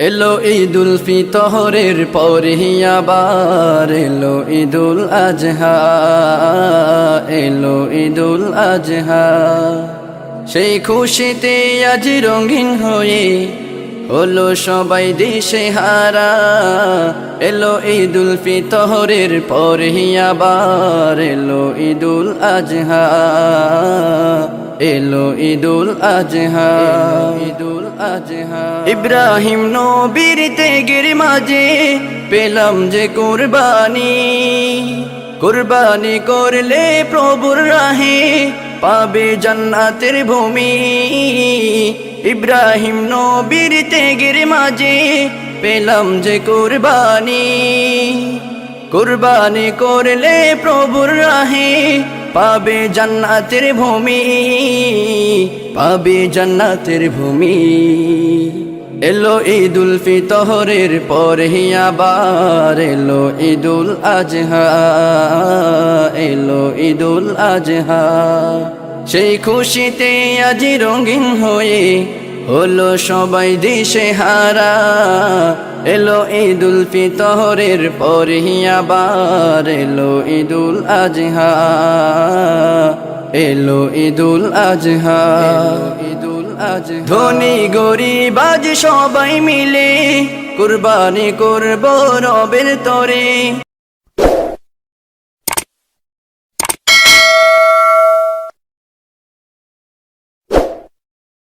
এলো ঈদুল ফিতহরের পরে আবার, এলো ঈদুল আজহা, এলো ঈদুল আজহা। সেই খুশিতে আজ রঙিন হয়ে হলো সবাই দেশে হারা। এলো ঈদুল ফিতহরের পরে আবার, এলো ঈদুল আজহা। এলো ঈদুল আজহা। ঈদুল আজহা। ইব্রাহিম নবীর তেগের মাঝে পেলাম যে কুরবানি। কুরবানি করলে প্রভুর রাহে পাবে জান্নাতের ভূমি। ইব্রাহিম নবীর তেগের মাঝে পেলাম যে কুরবানি। কুরবানি করলে প্রভুর রাহে পাবে জান্নাতের ভূমি, পাবে জান্নাতের ভূমি। এলো ঈদুল ফিতহরের পরে আবার, এলো ঈদুল আজহা, এলো ঈদুল আজহা। সেই খুশিতে আজ রঙিন হয়ে হলো সবাই দিশে হারা। এলো ঈদুল ফিতহরের পরে আবার, এলো ঈদুল আজহা। এলো ঈদুল আজহা। ঈদুল আজহা। ধনী গরিব আজ সবাই মিলে কুরবানি করব রবের তরে।